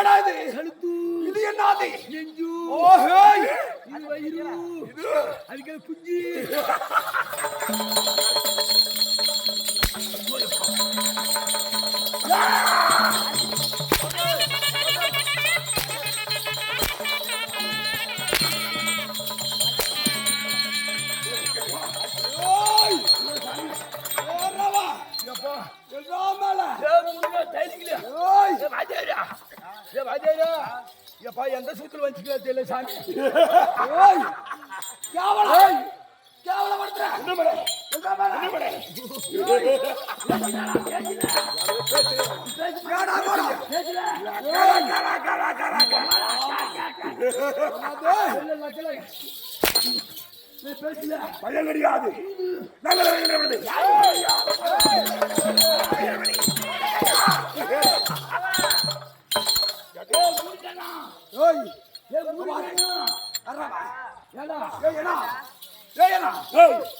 என்னடா இது கழுத்து இது என்னது? நெஞ்சு ஓஹே. இது வயிறு. அதுக்கு குஞ்சு.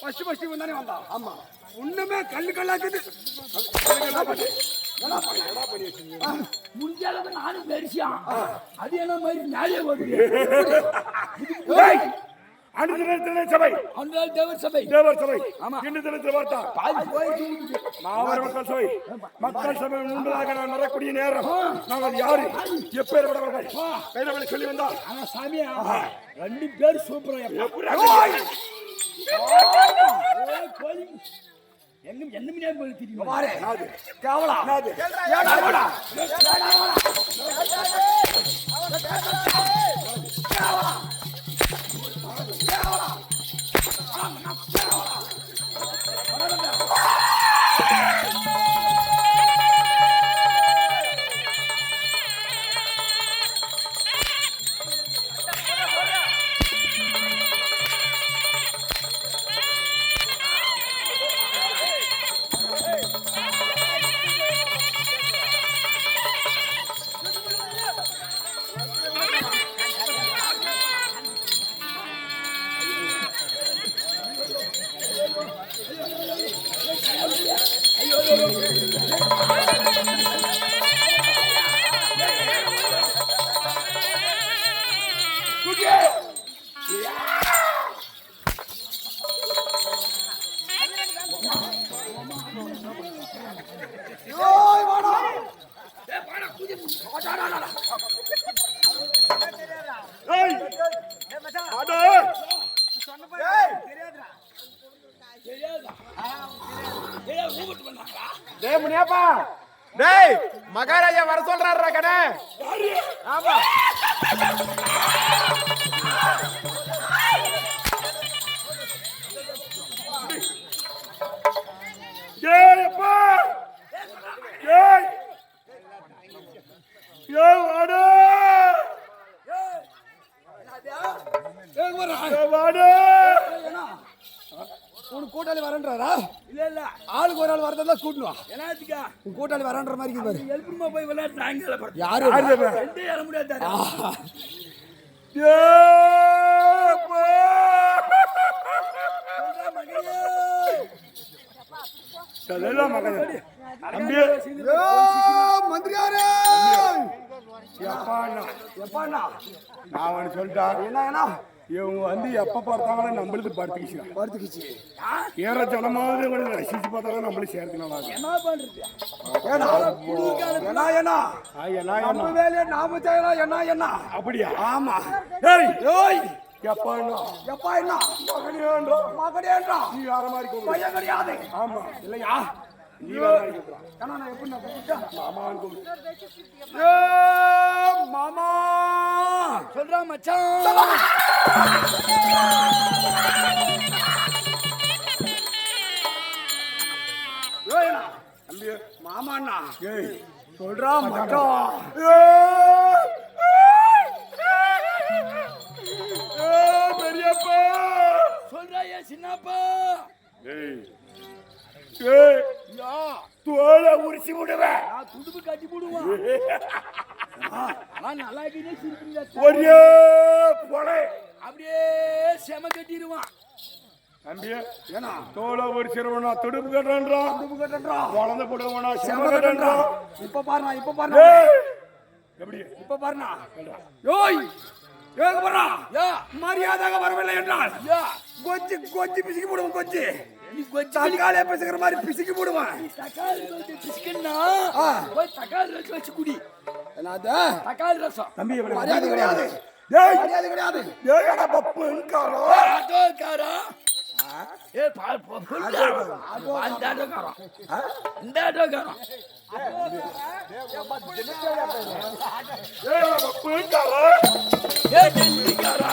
ஃபர்ஸ்ட் ஃபர்ஸ்ட் இவன் தானே வந்தான். ஆமா. ஒண்ணுமே கல்லு கல்லாக்குது முடிஞ்ச அளவுக்கு நானும் பெருசியா? அது என்ன மாதிரி ஏய் அனுதி தின சபை. அந்த தேவர் சபை. தேவர் சபை. ஆமா. இன்று தினத்தில் பார்த்தா பாதி போய். மாவர மக்கள் சபை. மக்கள் சபை முன்பதாக நான் வரக்கூடிய நேரம். நாங்கள் யாரு? எப்பேற்பட்டவர்கள்? கைதவளை சொல்லி வந்தா ஆனா சாமி ரெண்டு பேர் சூப்பரா ஏய்! எங்க என்ன தெரியும் பாரு கேவலா நாது ஏடா உனக்கு கூட்டாளி வரேன்றாரா? இல்ல இல்ல. ஆளுக்கு ஒரு ஆள் வரதா கூட்டணும் என்னத்துக்கா உன் கூட்டாளி வரேன்ற மாதிரி பாரு. எழுப்புமா போய் விளையாட்டு நாங்கள யாரு ரெண்டே ஏற முடியாது மகனே. மந்திரியாரே! எப்பாண்ணா? எப்பாண்ணா? நான் ஒன்று சொல்லிட்டா? என்ன ஏன்னா இவங்க வந்து எப்போ பார்த்தாலும் நம்மளுக்கு படுத்துக்கிச்சு. படுத்துக்கிச்சு ஏற ஜனமாவது இவங்களை ரசிச்சு பார்த்தாலும் நம்மளும் சேர்க்கணும் என்ன பண்றது? ஏன்னா என்ன ஏன்னா என்ன நம்ம வேலையை நாம செய்யலாம் என்ன என்ன? அப்படியா? ஆமா. ஏய்! ஏய்! எப்பாண்ணா எப்பா என்ன? மகனேன்றா மகனேன்றா நீ யார மாதிரி பையன் கிடையாது. ஆமா. இல்லையா? மாமா சொல்றா மச்சான் மாமாண்ணா சொல்றா மச்சான் பெரியப்பா சொல்றா சின்னப்பா ஏய் தோலை உரிச்சு விடுவேன் துடுப்பு கட்டி போடுவான் நான் நல்லா இருக்கே சிரிப்பீங்க ஒரே போலே அப்படியே செம கட்டிடுவான் தம்பி ஏன்னா? தோலை உரிச்சிருவனா துடுப்பு கட்டுறான் துப்பு கட்டன்றா குழந்தை போடுவனா செம கட்டுறான் இப்ப பாருண்ணா இப்ப பாருண்ணா. எப்படி இப்ப பாருண்ணா. யோய் ஏக பாருண்ணா யா. மரியாதையாக வரவில்லை என்றால் யா. கொச்சி கொச்சி பிசுக்கி போடுவோம் கொச்சி. தக்காளியா பிசுக்கிற மாதிரி பிசுக்கி போடுவேன். தக்காளி. போய் தக்காளி ரசம் வச்சு குடி. தக்காளி ரசம். தம்பி மரியாதை கிடையாது. மரியாதை கிடையாது. ஏடா பப்புன்காரோ அதோ காரா ஏ பா அந்த காரம் இந்த ஆட்டோ காரம் ஏடா பப்புன்காரோ ஏ டெல்லி காரா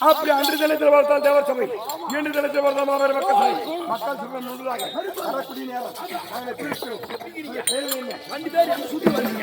அப்படி அன்று தினத்தில் வளர்த்தால் தேவர் சபை இன்று தினத்தில் வளர்த்தால் மாபெரும் மக்கள் சபை. மக்கள் சபை முழுதாக வரக்கூடிய நேரம். நாங்கள் பிரிக்கிறோம் ரெண்டு பேர் சுத்தி வரீங்க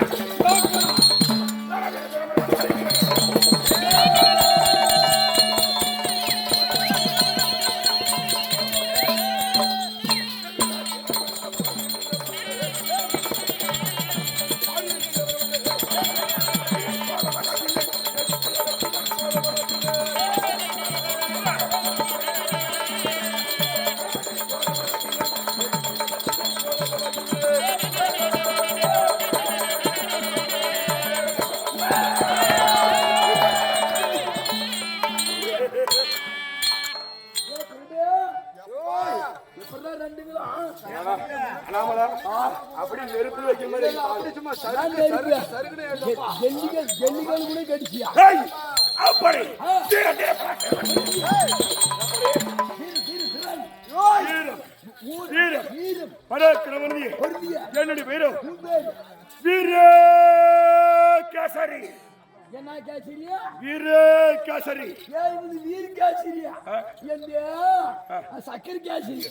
அப்படி நெருப்பு வைக்கிற மாதிரி அப்படி சும்மா ஜல்லிகள் ஜல்லிகள் கூட கடிச்சியா? அப்படி. என்னுடைய வீரம் வீர கேசரி என்ன கேசிரியா வீர கேசரி ஏன் இது வீர் கேசிரியா எந்த சக்கரை கேசிரி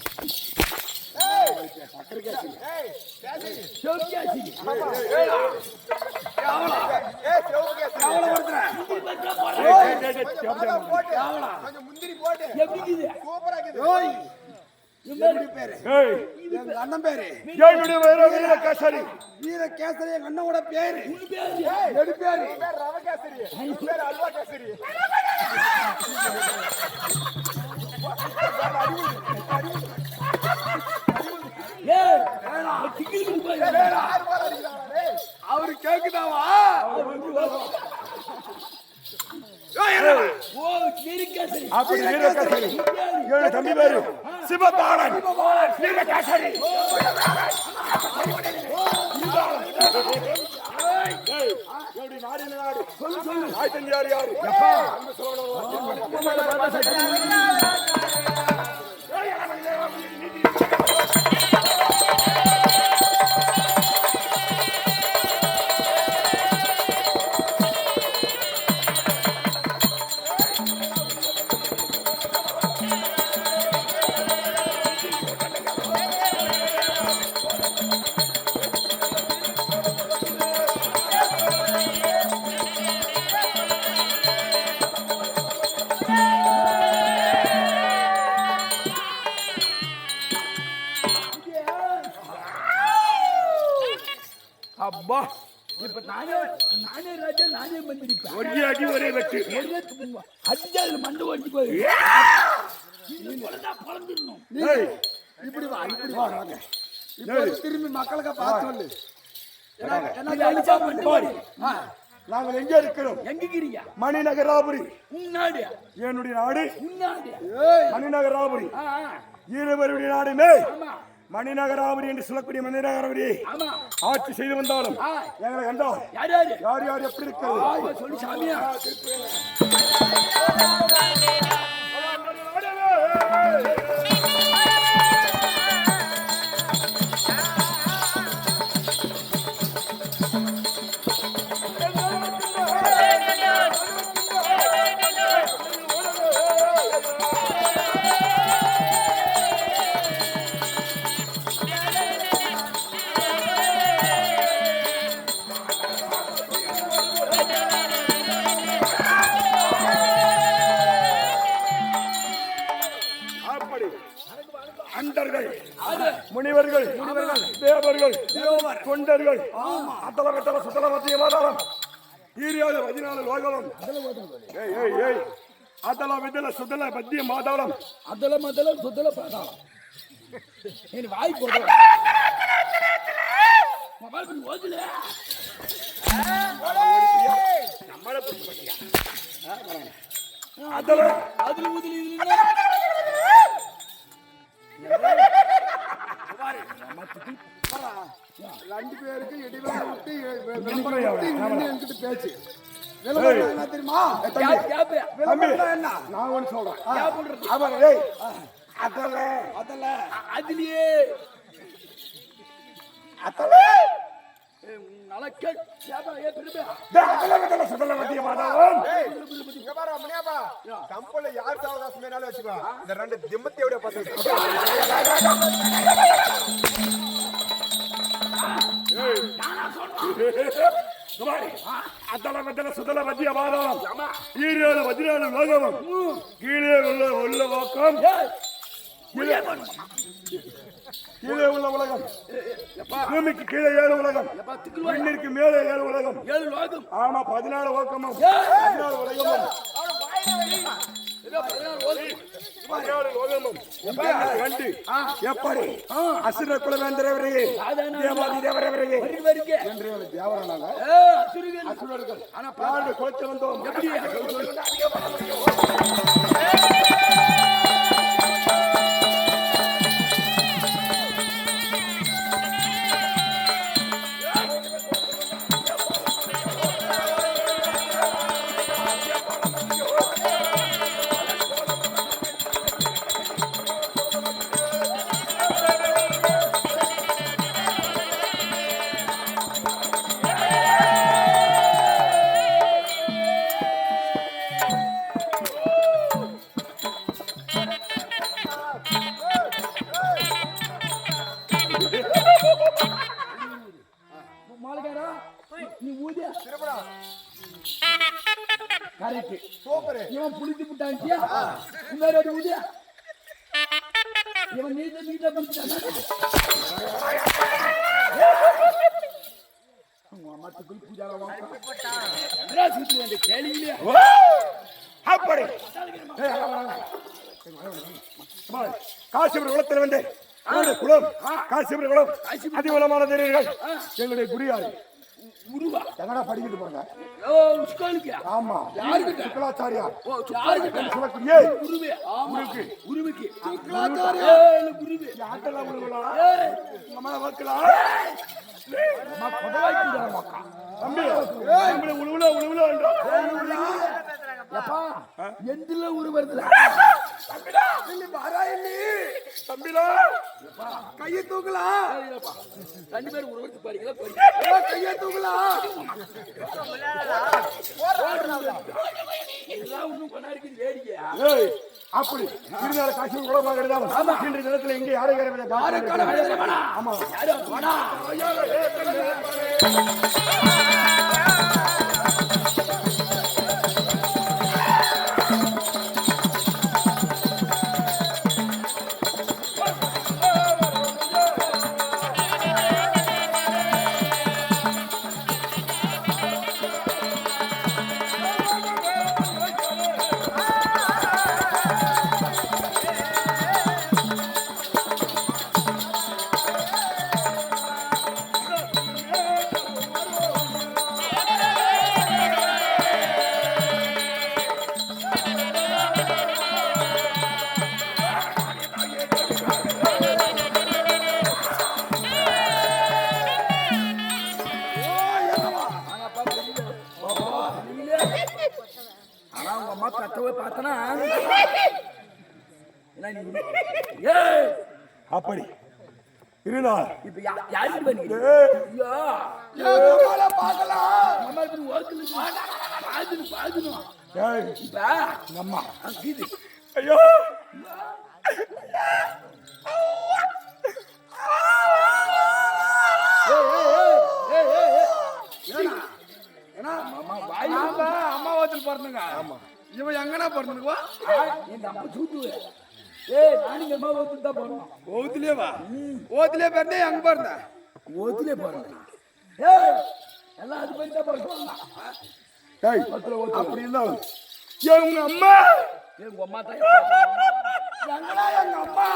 செவ் கேசிரி எப்படி இது ஏய் எங்க அண்ணன் பேரு? என்னுடைய பேரு வீரகேசரி வீர கேசரி. எங்க அண்ணனோட பேரு? எடு பேரு ரவகேசரி. பேர் அல்வா கேசரி. அவரு கேக்குதாவா? அப்படி வீரகேசரி என்னுடைய தம்பி பேரு சிவபாலன் சொல்லு சொல்லு ஆயிரத்தி யார் யாரு இப்படி வா இப்படி வா. இப்போ திரும்பி மக்களுக்கு பார்த்து சொல்லு. நாங்கள் எங்கே இருக்கிறோம்? எங்ககிரியா மணிநகராபுரி. முன்னாடியா என்னுடைய நாடு. மணிநகராபுரி. ஆ, ஆ, ஈரவருடைய நாடுமே ஆமா. மணிநகராபுரி என்று சொல்லக்கூடிய மணிநகராபுரி. ஆமா. ஆட்சி செய்து வந்தாலும் எங்களை கண்டோம் யார் யாரு? யார் யார் எப்படி இருக்கிறது? தொண்டர்கள். அத்தல கட்டல சுத்தல மத்திய மாதாரம் ஈரியாத பதினாலு லோகலம் ஏய் ஏய் ஏய். அதல விதல சுதல மத்திய மாதாரம் அதல மதல சுதல பாதாரம் என் வாய் போடுற மொபைல் பண்ணி ரெண்டு பேருக்கு இடைவேளை விட்டு என்கிட்ட பேச்சு. என்ன தெரியுமா? என்ன? நான் ஒன்று சொல்றேன். அவன் அதல அதல அதுலயே. அதல கம்பல யார் சாவகாசம் வேணாலும் வச்சுக்கோ இந்த ரெண்டு திம்மத்தையோட பார்த்து అద్దల పెద్దల సుదల మధ్య బాధం ఈరేడు వజ్రాలు లోకం కీడే ఉన్న ఒళ్ళ கீழே உள்ள உலகம் பூமிக்கு கீழே ஏழு உலகம். மேலே ஏழு உலகம். ஏழு உலகம் ஆமா பதினாறு ஓக்கமும் பதினாறு உலகமும். ಗಂಟಿ ಎಪ್ಪಡಿ ಹಸಿರ ಕುಲವೇಂದ್ರವರಿಗೆ ದೇವಾದಿ ದೇವರವರಿಗೆ ದೇವರನಾಗ ಹಸಿರು ಹಣ ಪಾಡು ಕೊಳಚೆ ಬಂದು அதிகுலமான தெரியுங்கள் எங்களுடைய குடியாள். உருவா. எங்கடா படிக்கிட்டு போறாங்க? ஓ ஸ்கூலுக்கு ஆமா. யாருக்கிட்ட? சுக்கலாச்சாரியா? ஓ யாருக்கிட்ட சொல்லக்கூடிய குருவே ஆமா. குருவிக்கு சுக்கலாச்சாரியா? ஏய் குருவே ஆட்டெல்லாம் விழுவலாம் ஏய். உங்க மேல வைக்கலாம் அம்மா கொடவாய் குடுறாங்க தம்பி நம்மள உழுவுல உழுவுல. எப்பா எந்தில உரு வருதுல தம்பிடா! கையை ரெண்டு பேரும் உரு வருது பாருங்களா கையை தூக்கலாம் இதெல்லாம் ஒண்ணும் கொண்டாடிக்கு வேடிக்கையா? ஏய் அப்படி. திருநாள காசிபுர குளமாக இருந்தாலும் இன்றைய தினத்துல எங்கே யாரை யாரை காண யாரை வேண்டியது வேணா ஆமா. அம்மா கத்தவே பார்த்தனா ஏய் அப்படி இருந்தால் இப்ப யாருக்கு பண்ணி ஏய், ஐயோ அம்மா இப்படி ஒர்க்கு பாதுன்னு பாதுணும் ஏய், இப்ப அம்மா அங்க இது ஐயோ அம்மா வாய் அம்மா ஓத்தில் பிறந்துங்க இவன் எங்கனா பிறந்துக்குவா எங்க அப்பா சூத்து ஏய் நானும் எங்க அம்மா ஓத்துட்டு தான் போறோம் ஓத்துலயே வா. ஓத்துலயே பிறந்தே எங்க பிறந்த? ஓத்துலே போறோம் ஏய் எல்லாம் அது பண்ணி தான் போறோம் ஏய், அப்படி இருந்தால் ஏன் உங்க அம்மா! ஏய் உங்க அம்மா தான் எங்கடா எங்க அம்மா?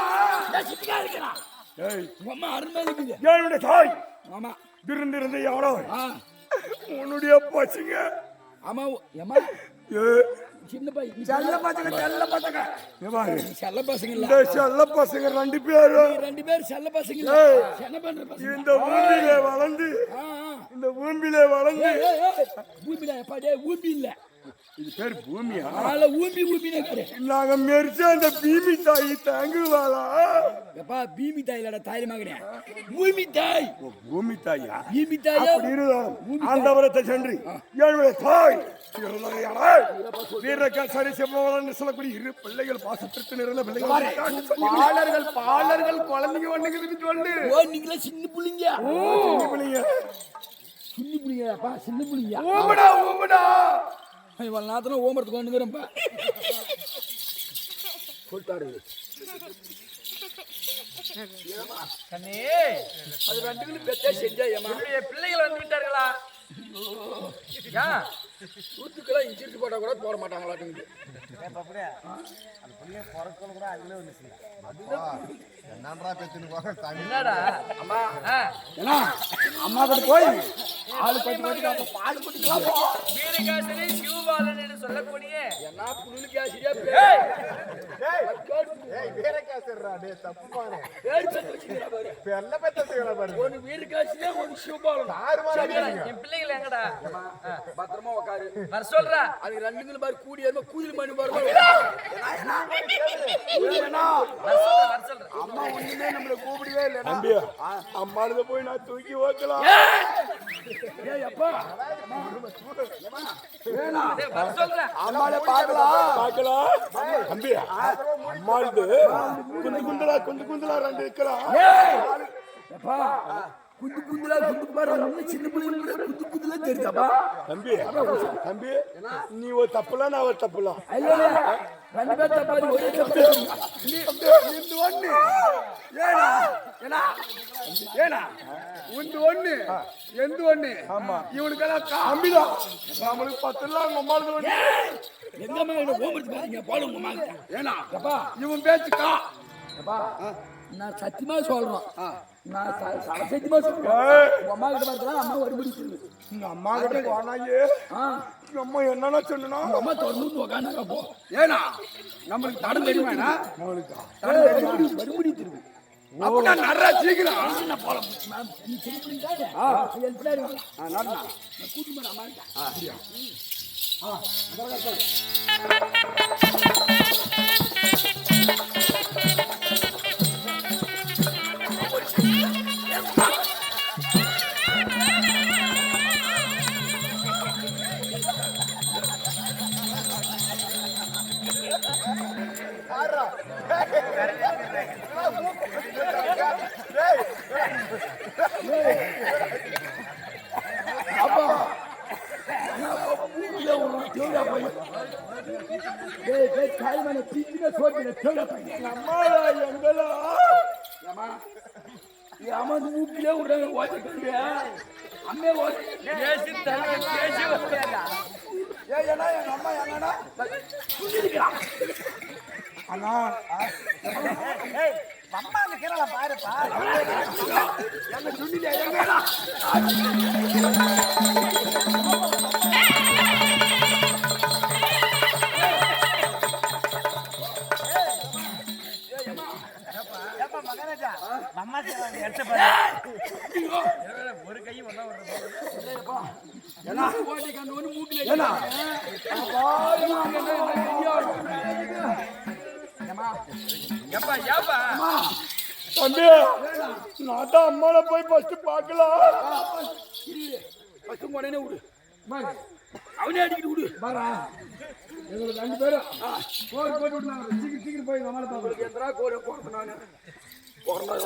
ஏய் சித்திகா இருக்கிறான் ஏய். உங்க அம்மா அருமை இருக்குது என்னுடைய தாய்! ஆமா திருந்திருந்து எவ்வளோ உன்னுடைய பசங்க. ஆமா ஏமா ஏ சின்ன பையன் செல்ல பசங்க செல்ல பசங்க. பாரு. செல்ல பசங்க இல்ல. செல்ல பசங்க ரெண்டு பேரும். நீ ரெண்டு பேரும் செல்ல பசங்க இல்ல. என்ன பண்ற பசங்க? இந்த பூமியில வளர்ந்து ஆ, ஆ. இந்த பூமியில வளர்ந்து. ஊம்பிடா எப்பா டேய் ஊம்பி இல்ல. இது பேர் பூமியா? ஆள ஊம்பி ஊம்பினே காரு நாங்க மெரிச்ச அந்த பீமி தாய் தாங்குவாளா? எப்பா பீமி தாயிலடா தாய் மகனே. ஊமி தாய். ஓ, பூமி தாயா? பீமி தாயா? அப்படி இருந்தாலும் ஆண்டவரத்தை சென்று என்னுடைய தாய் வீரர்கள் சரி செவ்வளவு சொல்லக்கூடிய இரு பிள்ளைகள் பாசத்திற்கு நிறைந்த பிள்ளைகள். பாலர்கள் பாலர்கள் குழந்தைங்க ஒண்ணுக்கு சொல்லு ஓ நீங்களே சின்ன புள்ளிங்க. சின்ன பிள்ளைங்க. சின்ன புள்ளிங்க அப்பா சின்ன புள்ளிங்க. ஊமுடா ஊமுடா இவள் நாத்தனா ஓமரத்துக்கு சொல்லிட்டாரு கண்ணே. அது ரெண்டுகளும் பெத்தே செஞ்சா ஏமா பிள்ளைகள் வந்து விட்டார்களா? தூத்துக்கெல்லாம் இன்சூரன்ஸ் போட்டா கூட போட மாட்டாங்களாட்டுங்க என்னடா அம்மா ஏன்னா அம்மா கிட்ட போய் ஆளு பத்து பத்து அப்ப பால் குடிக்கலாம் போ. வீரகாசனே சிவபாலன் என்று சொல்லக்கூடிய. என்ன புல்லுக்கு ஆசிரியா ஏய், பேர். சத்து வச்சுக்கிறா பாரு. ஒன்னு வீரகாசியா ஒன்னு சிவபாலன். என் பிள்ளைகள் எங்கடா? பத்திரமா உட்காரு வர சொல்றா. அதுக்கு ரெண்டுங்களும் பாரு கூடி ஏதோ கூதில் மணி பாரு. வர சொல்றா வர சொல்றா. அம்மா ஒண்ணுமே நம்மள கூப்பிடவே இல்லை தம்பியா? அம்மாளுத போய் நான் தூக்கி வைக்கலாம் ஏய்! அப்பா. டேய், வர சொல்றா அம்மால பாக்கலாம் பார்க்கலாம் தம்பியா அம்மாளுது குண்டு குந்தலா குண்டு குந்தலா ரெண்டு இருக்கிறா. அப்பா குந்து குந்துலா குந்து பாரு சின்ன பிள்ளைங்க குந்து குந்துலா தெரியுதாப்பா? தம்பி தம்பி நீ ஒரு தப்புலாம் நான் ஒரு தப்புலாம் இல்ல இல்ல ரெண்டு பாரு ஒரே தப்பு. நீ- இந்த ஒண்ணு. ஏனா ஏனா ஏனா உண்டு ஒண்ணு எந்த ஒண்ணு. ஆமா. இவனுக்கெல்லாம் நம்மளுக்கு பத்து இல்ல உங்க அம்மாளுக்கு ஒண்ணு. எங்க அம்மா என்ன பாருங்க போல உங்க அம்மா ஏனா இவன் பேச்சு கா. நான் சத்தியமா சொல்றேன் நான் சத்தியமா சொல்றேன் உங்க அம்மா கிட்ட பார்த்தா அம்மா உங்க அம்மா கிட்ட போனாயே அம்மா என்னன்னா உங்க அம்மா தொடர்ந்து உட்காந்து போ ஏனா நம்மளுக்கு தடம் தெரியுமாண்ணா? வரும்படி வரும்படி திரும்பி. அப்படின்னா நிறைய சீக்கிரம். நான் போல பிள்ளைங்க ஆ, அம்மா வந்து மூக்குலயே விடுறாங்க, ஓட்டை கழுவியா? அம்மே. பேசி பேசி ஏன்னா எங்க அம்மா எங்கடா அண்ணா என்ன சொன்னீங்க எங்கடா ஒரு கை ஒரு கண்டு ஒண்ணு மூக்குல ஏன்னா ஏப்பா ஏப்பா தம்பி நான் தான் அம்மாவை போய் ஃபர்ஸ்ட் பார்க்கலாம் பசும் உடனே விடு. அவனே அடிக்கிட்டு விடு. பாரா. எங்களுக்கு ரெண்டு பேரும். போர் போட்டு விட்டு சீக்கிரம் சீக்கிரம் போய் நம்மள கோட போறது நானு. போறதா